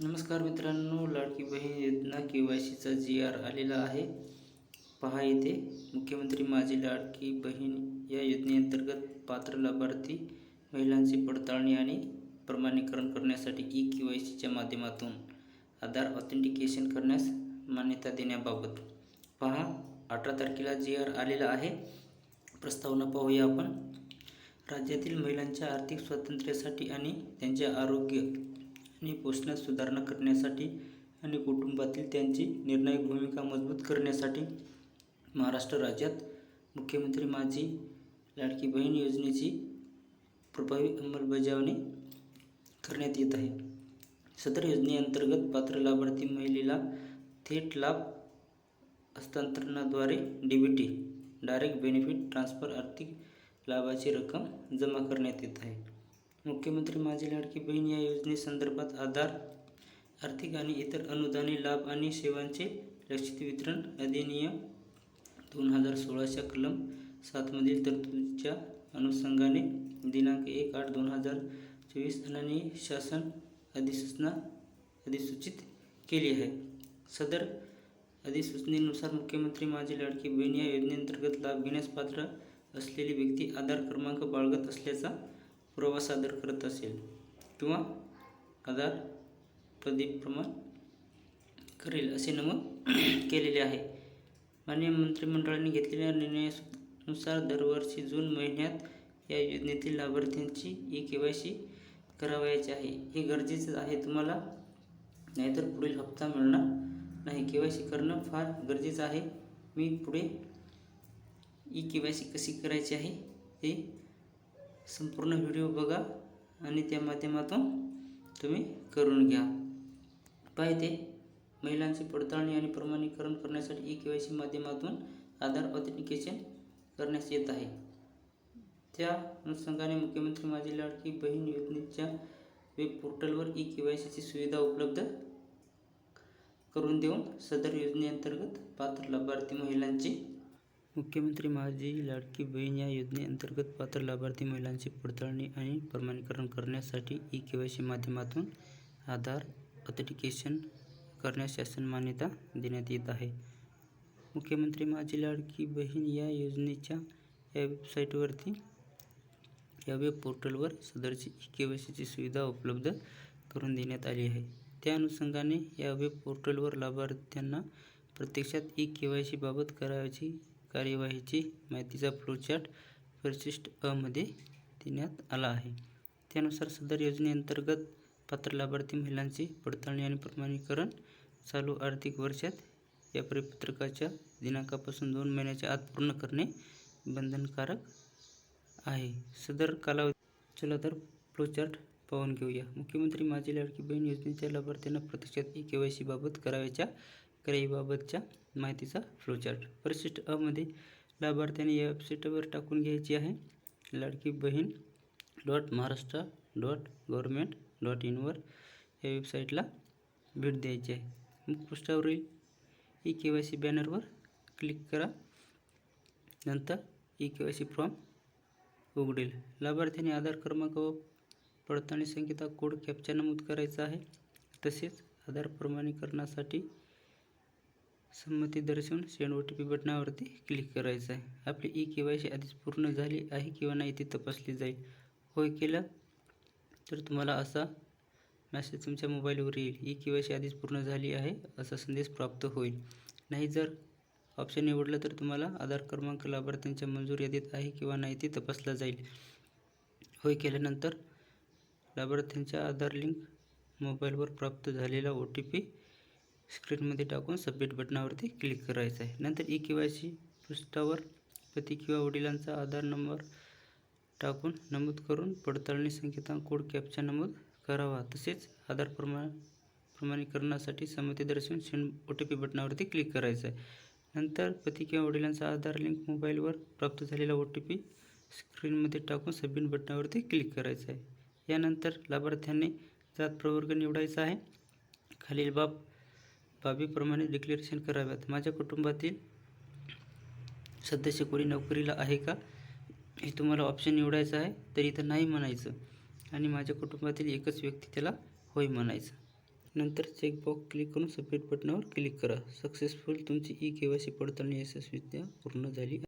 नमस्कार मित्रांनो लाडकी बहीण योजना के वाय सीचा जी आर आलेला आहे. पहा येथे मुख्यमंत्री माझी लाडकी बहीण या योजनेअंतर्गत पात्र लाभार्थी महिलांची पडताळणी आणि प्रमाणीकरण करण्यासाठी ई के वाय सीच्या माध्यमातून आधार ऑथेंटिकेशन करण्यास मान्यता देण्याबाबत पहा अठरा तारखेला जी आर आलेला आहे. प्रस्तावना पाहूया आपण. राज्यातील महिलांच्या आर्थिक स्वातंत्र्यासाठी आणि त्यांचे आरोग्य आणि पोषणात सुधारणा करण्यासाठी आणि कुटुंबातील त्यांची निर्णायक भूमिका मजबूत करण्यासाठी महाराष्ट्र राज्यात मुख्यमंत्री माझी लाडकी बहीण योजनेची प्रभावी अंमलबजावणी करण्यात येत आहे. सदर योजनेअंतर्गत पात्र लाभार्थी महिलेला थेट लाभ हस्तांतरणाद्वारे D B T direct benefit transfer आर्थिक लाभाची रक्कम जमा करण्यात येत आहे. मुख्यमंत्री माझी लाडकी बहीण या योजनेसंदर्भात आधार आर्थिक आणि इतर अनुदानी लाभ आणि सेवांचे लक्षित वितरण अधिनियम दोन हजार सोळाच्या कलम सातमधील तरतुदीच्या अनुषंगाने दिनांक एक आठ दोन हजार चोवीस आणि शासन अधिसूचना अधिसूचित केली आहे. सदर अधिसूचनेनुसार मुख्यमंत्री माझी लाडकी बहीण या योजनेअंतर्गत लाभ घेण्यास पात्र असलेली व्यक्ती आधार क्रमांक बाळगत असल्याचा पुरावा सादर करत असेल. किंवा आधार प्रदीप प्रमाण करेल असे नमूद केलेले आहे. माननीय मंत्रिमंडळाने घेतलेल्या निर्णयानुसार दरवर्षी जून महिन्यात या योजनेतील लाभार्थ्यांची ई के वाय सी करावयाची आहे. हे गरजेचं आहे. तुम्हाला नाहीतर पुढील हप्ता मिळणार नाही. के वाय सी करणं फार गरजेचं आहे. मी पुढे ई के वाय सी कशी करायची आहे ते संपूर्ण व्हिडिओ बघा आणि त्या माध्यमातून तुम्ही करून घ्या. पाहिजे महिलांची पडताळणी आणि प्रमाणीकरण करण्यासाठी ई के वाय सी माध्यमातून आधार ऑथेंटिकेशन करण्यास येत आहे. त्या अनुषंगाने मुख्यमंत्री माझी लाडकी बहीण योजनेच्या वेब पोर्टलवर ई के वाय सीची सुविधा उपलब्ध करून देऊन सदर योजनेअंतर्गत पात्र लाभार्थी महिलांची मुख्यमंत्री माझी लाडकी बहीण या योजनेअंतर्गत पात्र लाभार्थी महिलांची पडताळणी आणि प्रमाणीकरण करण्यासाठी ई के वाय सी माध्यमातून आधार ऑथेंटिकेशन करण्यास शासन मान्यता देण्यात येत आहे. मुख्यमंत्री माझी लाडकी बहीण या योजनेच्या या वेबसाईटवरती या वेब पोर्टलवर सदरची ई के वाय सीची सुविधा उपलब्ध करून देण्यात आली आहे. त्या अनुषंगाने या वेब पोर्टलवर लाभार्थ्यांना प्रत्यक्षात ई के वाय सीबाबत करावयाची कार्यवाहीची माहितीचा फ्लोचार्ट परिशिष्ट अमध्ये देण्यात आला आहे. त्यानुसार सदर योजनेअंतर्गत पात्र लाभार्थी महिलांची पडताळणी आणि प्रमाणीकरण चालू आर्थिक वर्षात या परिपत्रकाच्या दिनांकापासून दोन महिन्याच्या आत पूर्ण करणे बंधनकारक आहे. सदर कालावधी चला तर फ्लोचार्ट पाहून घेऊया. मुख्यमंत्री माझी लाडकी बहीण योजनेच्या लाभार्थ्यांना प्रत्यक्षात ई के वाय सीबाबत करावयाच्या कराईबाबतच्या माहितीचा फ्लोचार्ट परिशिष्ट अमध्ये लाभार्थ्याने या वेबसाईटवर टाकून घ्यायची आहे. Ladki Bahin dot Maharashtra dot government dot इनवर या वेबसाईटला भेट द्यायची आहे. मुखपृष्ठावरील ई के वाय सी बॅनरवर क्लिक करा. नंतर E K Y C form उघडेल. लाभार्थ्याने आधार क्रमांक व पडताळणी संकेता कोड कॅप्चा नमूद करायचा आहे. तसेच आधार प्रमाणीकरणासाठी संमती दर्शवून सेंड ओ टी पी बटनावरती क्लिक करायचं आहे. आपली ई के वाय सी आधीच पूर्ण झाली आहे किंवा नाही ती तपासली जाईल. होय केलं तर तुम्हाला असा मॅसेज तुमच्या मोबाईलवर येईल. ई के वाय सी आधीच पूर्ण झाली आहे असा संदेश प्राप्त होईल. नाही जर ऑप्शन निवडलं तर तुम्हाला आधार क्रमांक लाभार्थ्यांच्या मंजूर यादीत आहे किंवा नाही ते तपासला जाईल. होय केल्यानंतर लाभार्थ्यांच्या आधार लिंक मोबाईलवर प्राप्त झालेला ओ टी पी स्क्रीनमध्ये टाकून सबमिट बटनावरती क्लिक करायचं आहे. नंतर ई के वाय सी पृष्ठावर पती किंवा वडिलांचा आधार नंबर टाकून नमूद करून पडताळणी संकेतांक कोड कॅपचा नमूद करावा. तसेच आधार प्रमाण प्रमाणीकरणासाठी संमती दर्शवून सेंड ओ टी पी बटनावरती क्लिक करायचं आहे. नंतर पती किंवा वडिलांचा आधार लिंक मोबाईलवर प्राप्त झालेला ओ टी पी स्क्रीनमध्ये टाकून सबमिट बटनावरती क्लिक करायचं आहे. यानंतर लाभार्थ्यांनी जात प्रवर्ग निवडायचा आहे. खालील बाब बाबीप्रमाणे डिक्लेरेशन कराव्यात. माझ्या कुटुंबातील सदस्य कोणी नोकरीला आहे का? हे तुम्हाला ऑप्शन निवडायचं आहे तर इथं नाही म्हणायचं. आणि माझ्या कुटुंबातील एकच व्यक्ती त्याला होय म्हणायचं. नंतर चेकबॉक्स क्लिक करून सबमिट बटनावर क्लिक करा. सक्सेसफुल तुमची ई के वाय सी पडताळणी यशस्वीरित्या पूर्ण झाली